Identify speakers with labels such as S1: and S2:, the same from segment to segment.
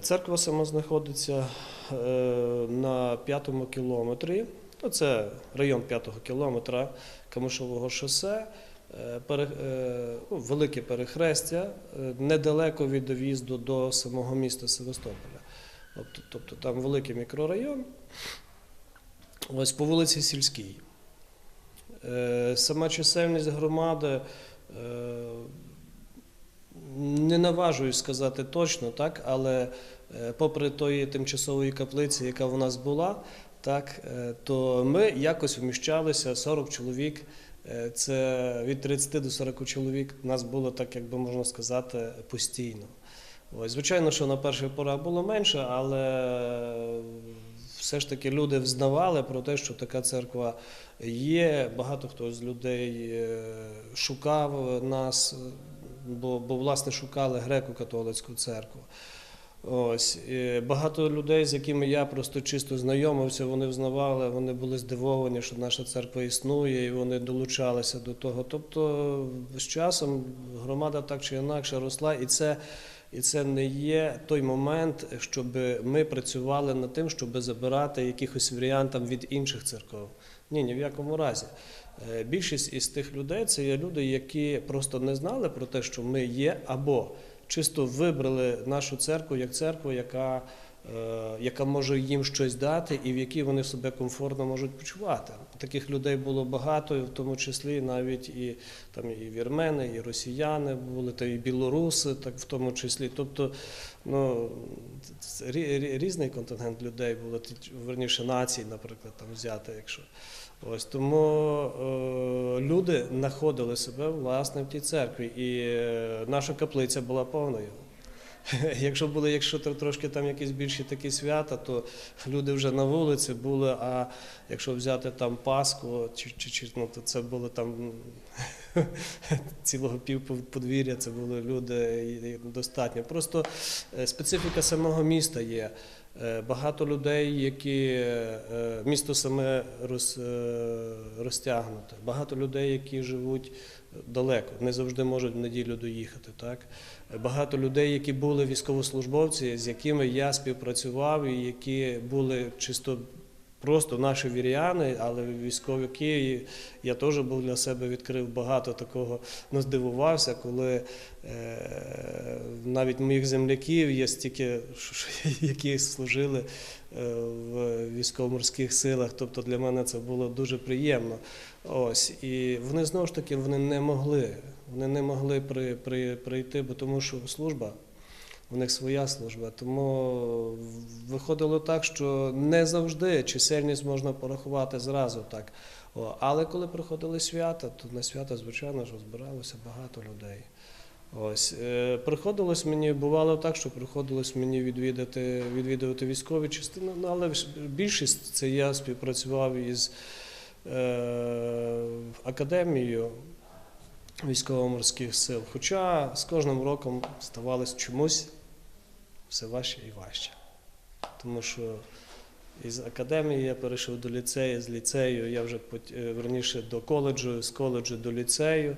S1: Церква сама знаходиться е, на п'ятому кілометрі. Це район п'ятого кілометра Камишового шосе. Е, е, ну, велике перехрестя, недалеко від доїзду до самого міста Севастополя. Тобто, там великий мікрорайон. Ось по вулиці Сільській. Сама чисельність громади не наважуюсь сказати точно, так, але попри тої тимчасової каплиці, яка в нас була, так, е, то ми якось вміщалися 40 чоловік. Е, Це від 30 до 40 чоловік нас було так, як би можна сказати, постійно. Ось, звичайно, що на перших порах було менше, але все ж таки люди взнавали про те, що така церква є. Багато хто з людей е, шукав нас, е, бо, бо власне шукали греко-католицьку церкву. Ось багато людей, з якими я просто чисто знайомився, вони взнавали, вони були здивовані, що наша церква існує, і вони долучалися до того. Тобто, з часом громада так чи інакше росла, і це, і це не є той момент, щоб ми працювали над тим, щоб забирати якихось варіантів від інших церков. Ні, ні в якому разі. Е, Більшість із тих людей це є люди, які просто не знали про те, що ми є, або чисто вибрали нашу церкву як церкву, яка, е, яка може їм щось дати і в якій вони себе комфортно можуть почувати. Таких людей було багато, в тому числі навіть і там і вірмени, і росіяни були, та і білоруси, так в тому числі. Тобто, ну різний контингент людей було, верніше націй, наприклад, там взяти, якщо. Ось тому е, люди знаходили себе власне в тій церкві, і е, наша каплиця була повною. Якщо були, якщо трошки там якісь більші такі свята, то люди вже на вулиці були. А якщо взяти там Пасху, чи, чи, чи ну, то це було там цілого півподвір'я, це були люди достатньо. Просто е, специфіка самого міста є. Е, Багато людей, які е, місто саме роз, е, розтягнуте, багато людей, які живуть далеко, не завжди можуть в неділю доїхати. Так? Е, Багато людей, які були військовослужбовці, з якими я співпрацював, і які були чисто просто наші віряни, але військовики. Я теж був для себе відкрив багато такого, ну здивувався, коли е, навіть моїх земляків є стільки, які служили е, в військово-морських силах. Тобто для мене це було дуже приємно. Ось і вони знову ж таки вони не могли. Вони не могли при, при, прийти, бо тому що служба. У них своя служба, тому виходило так, що не завжди чисельність можна порахувати зразу так. О, але коли приходили свята, то на свята, звичайно ж, збиралося багато людей. Ось е, приходилось мені, бувало так, що приходилось мені відвідати, відвідувати військові частини, ну, але більшість це я співпрацював із е, академією військово-морських сил. Хоча з кожним роком ставалось чомусь все важче і важче. Тому що із академії я перейшов до ліцею, з ліцею я вже е, верніше до коледжу, з коледжу до ліцею.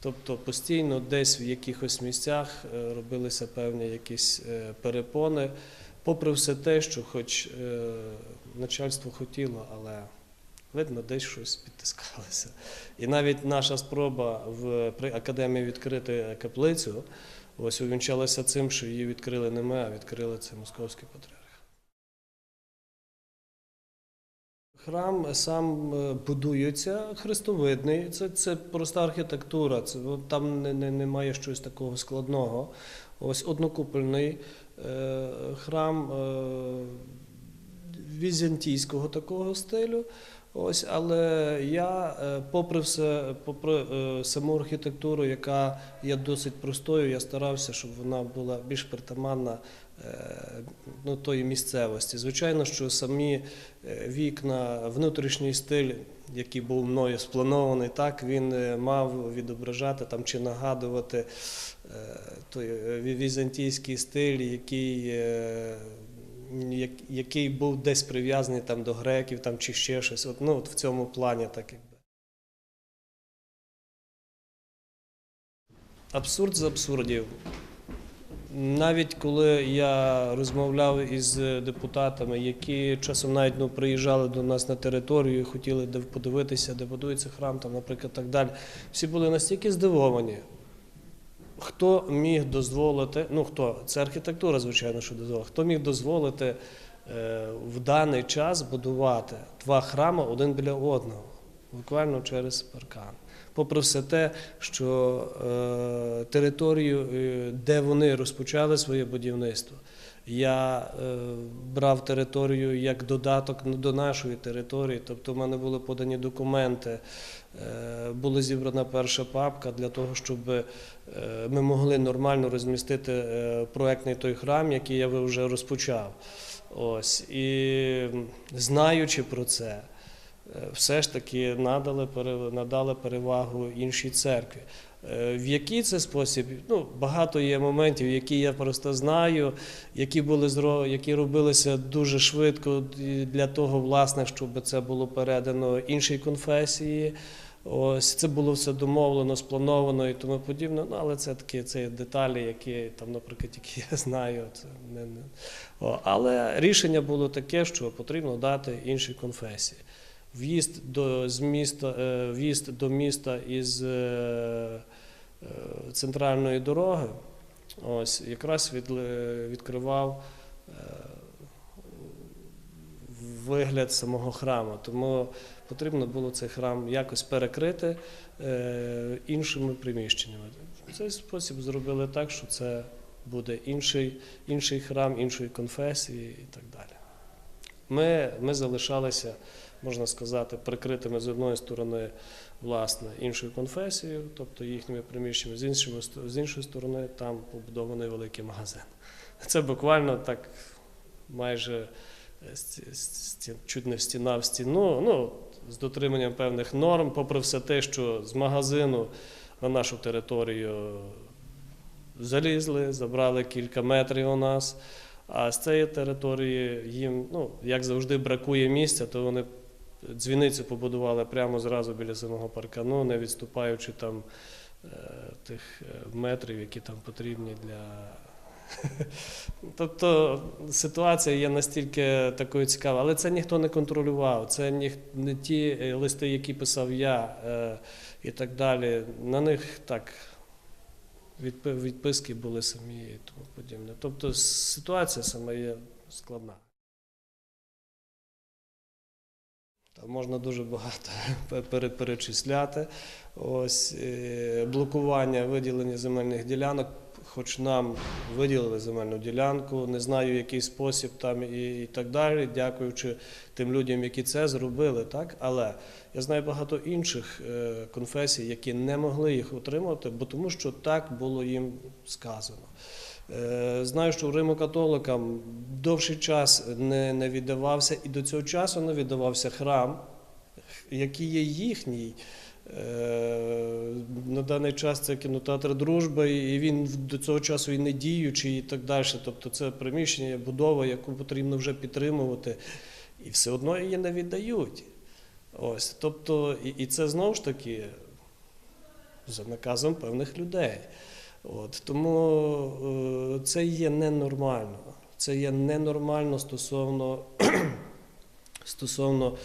S1: Тобто постійно десь в якихось місцях е, робилися певні якісь е, перепони, попри все те, що хоч начальство хотіло, але видно, десь щось підтискалося. І навіть наша спроба в при академії відкрити каплицю, ось увінчалася цим, що її відкрили не ми, а відкрили це московський патріарх. Храм сам е, будується хрестовидний, це, це проста архітектура, це, там не, не, немає щось такого складного. Ось однокупольний е, храм е, візантійського такого стилю. Ось, але я, е, попри все, попри е, саму архітектуру, яка є досить простою, я старався, щоб вона була більш притаманна е, ну, тої місцевості. Звичайно, що самі вікна, внутрішній стиль, який був мною спланований, так він мав відображати там чи нагадувати той візантійський стиль, який. Як- який був десь прив'язаний там до греків там, чи ще щось. От, ну, от в цьому плані так якби. Абсурд з абсурдів. Навіть коли я розмовляв із депутатами, які часом навіть ну, приїжджали до нас на територію, і хотіли подивитися, де будується храм, там, наприклад, так далі, всі були настільки здивовані. Хто міг дозволити, ну хто, це архітектура, звичайно, що дозволила, хто міг дозволити е, в даний час будувати два храми один біля одного, буквально через паркан. Попри все те, що е, територію, е, де вони розпочали своє будівництво, я е, брав територію як додаток до нашої території, тобто в мене були подані документи, була зібрана перша папка для того, щоб е, ми могли нормально розмістити е, проектний той храм, який я вже розпочав. Ось і знаючи про це, е, все ж таки надали, надали перевагу іншій церкві. Е, В який це спосіб? Ну, багато є моментів, які я просто знаю, які були які робилися дуже швидко для того, власне, щоб це було передано іншій конфесії. Ось це було все домовлено, сплановано і тому подібне. Ну, але це такі це деталі, які там, наприклад, які я знаю. Це не, не. О, але рішення було таке, що потрібно дати іншій конфесії. В'їзд до з міста, е, в'їзд до міста із е, е, центральної дороги, ось якраз від, відкривав вигляд самого храму. Тому потрібно було цей храм якось перекрити іншими приміщеннями. В цей спосіб зробили так, що це буде інший, інший храм, іншої конфесії і так далі. Ми, ми залишалися, можна сказати, прикритими з одної сторони власне іншою конфесією, тобто їхніми приміщеннями, з, іншими, з іншої сторони там побудований великий магазин. Це буквально так майже е, чуть не стіна в стіну, ну, з дотриманням певних норм, попри все те, що з магазину на нашу територію залізли, забрали кілька метрів у нас. А з цієї території їм, ну, як завжди, бракує місця, то вони дзвіницю побудували прямо зразу біля самого паркану, не відступаючи там е, тих е, метрів, які там потрібні для. Тобто ситуація є настільки такою цікавою, але це ніхто не контролював. Це ні, не ті е, листи, які писав я е, і так далі. На них так відпи- відписки були самі і тому подібне. Тобто ситуація сама є складна. Там можна дуже багато перечисляти. Ось е, блокування виділення земельних ділянок, хоч нам виділили земельну ділянку, не знаю, в який спосіб там і, і так далі, дякуючи тим людям, які це зробили, так. Але я знаю багато інших е, конфесій, які не могли їх отримати, бо тому що так було їм сказано. Е, Знаю, що Римо-католикам довший час не, не віддавався, і до цього часу не віддавався храм, який є їхній. Е, На даний час це кінотеатр Дружба, і він до цього часу і не діючий, і так далі. Тобто це приміщення, будова, яку потрібно вже підтримувати, і все одно її не віддають. Ось, тобто, і, і це знову ж таки за наказом певних людей. От, тому е, це є ненормально. Це є ненормально стосовно, стосовно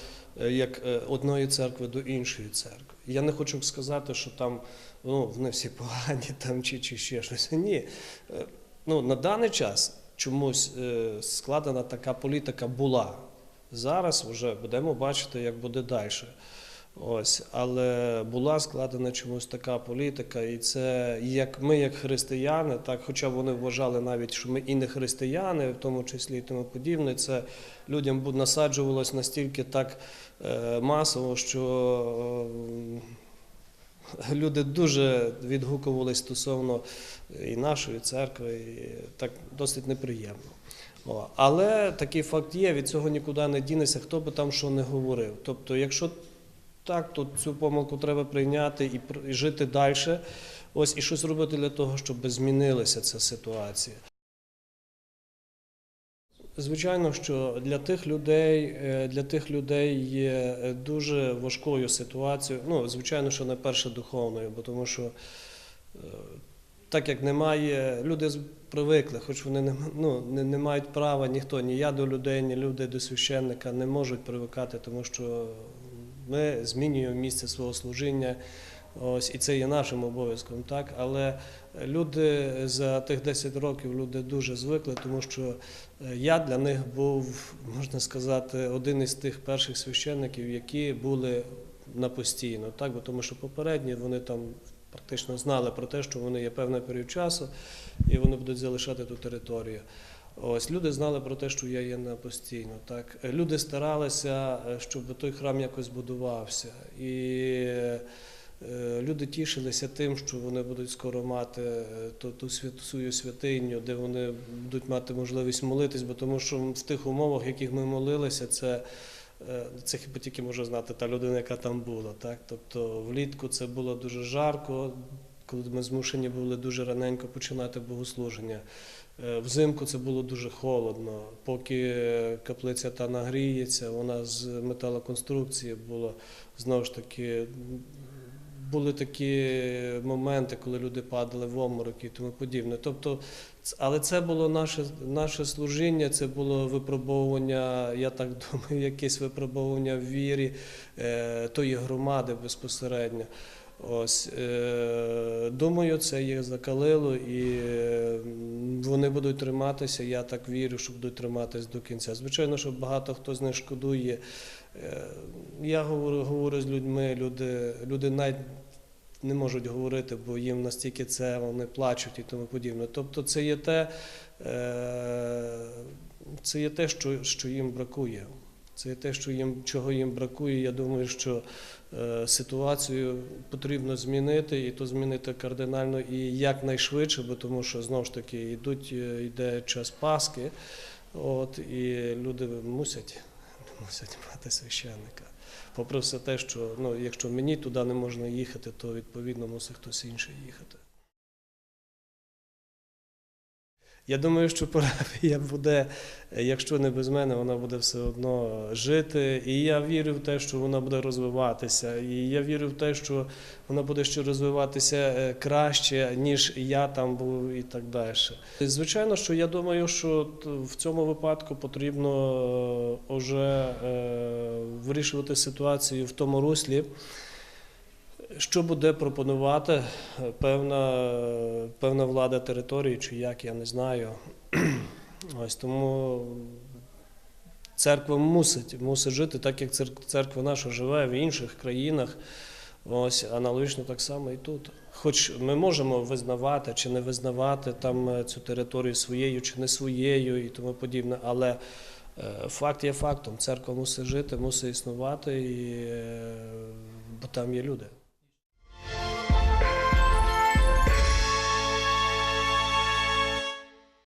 S1: е, як е, одної церкви до іншої церкви. Я не хочу сказати, що там ну, вони всі погані там, чи, чи ще щось. Ні. Е, Ну, на даний час чомусь складена така політика була. Зараз вже будемо бачити, як буде далі. Ось, але була складена чомусь така політика, і це як ми, як християни, так, хоча вони вважали навіть, що ми і не християни, в тому числі і тому подібне, це людям насаджувалось настільки так е, масово, що е, люди дуже відгукувалися стосовно і нашої церкви, і так досить неприємно. Але такий факт є, від цього нікуди не дінеться, хто би там що не говорив. Тобто, якщо так, то цю помилку треба прийняти і, і жити далі. Ось і щось робити для того, щоб змінилася ця ситуація. Звичайно, що для тих людей, е, для тих людей є е, дуже важкою ситуацією. Ну, звичайно, що не перше духовною, бо тому що е, так як немає, люди привикли, хоч вони не, ну, не, не мають права, ніхто, ні я до людей, ні люди до священника не можуть привикати, тому що ми змінюємо місце свого служіння. Ось і це є нашим обов'язком, так. Але люди за тих 10 років люди дуже звикли, тому що е, я для них був, можна сказати, один із тих перших священників, які були на постійно, так, бо тому що попередні вони там практично знали про те, що вони є певний період часу, і вони будуть залишати ту територію. Ось люди знали про те, що я є на постійно. Так люди старалися, е, щоб той храм якось будувався, і е, люди тішилися тим, що вони будуть скоро мати е, ту, ту свят- свою святиню, де вони будуть мати можливість молитись, бо тому що в тих умовах, в яких ми молилися, це. Це хіба тільки може знати та людина, яка там була. Так? Тобто влітку це було дуже жарко, коли ми змушені були дуже раненько починати богослуження. Е, Взимку це було дуже холодно. Поки каплиця та нагріється, вона з металоконструкції була знову ж таки. Були такі моменти, коли люди падали в обмороки і тому подібне. Тобто, але це було наше, наше служіння, це було випробовування, я так думаю, якесь випробовування в вірі е, тої громади безпосередньо. Ось е, думаю, це їх закалило, і е, вони будуть триматися. Я так вірю, що будуть триматися до кінця. Звичайно, що багато хто з них шкодує. Е, Я говорю, говорю з людьми, люди, люди навіть не можуть говорити, бо їм настільки це вони плачуть і тому подібне. Тобто, це є те, це є те, що, що їм бракує. Це те, що їм, чого їм бракує. Я думаю, що е, ситуацію потрібно змінити, і то змінити кардинально і якнайшвидше, бо тому що знову ж таки йдуть, е, йде час Пасхи, от, і люди мусять, мусять мати священника. Попри все те, що ну, якщо мені туди не можна їхати, то відповідно мусить хтось інший їхати. Я думаю, що парафія буде, е, якщо не без мене, вона буде все одно жити. І я вірю в те, що вона буде розвиватися. І я вірю в те, що вона буде ще розвиватися е, краще, ніж я там був і так далі. Звичайно, що я думаю, що в цьому випадку потрібно е, вже е, вирішувати ситуацію в тому руслі. Що буде пропонувати е, певна, е, певна влада території, чи як, я не знаю. Ось тому церква мусить, мусить жити, так як церква наша живе в інших країнах. Ось аналогічно так само і тут. Хоч ми можемо визнавати чи не визнавати там е, цю територію своєю чи не своєю і тому подібне, але факт є фактом. Церква мусить жити, мусить існувати, і, бо там є люди.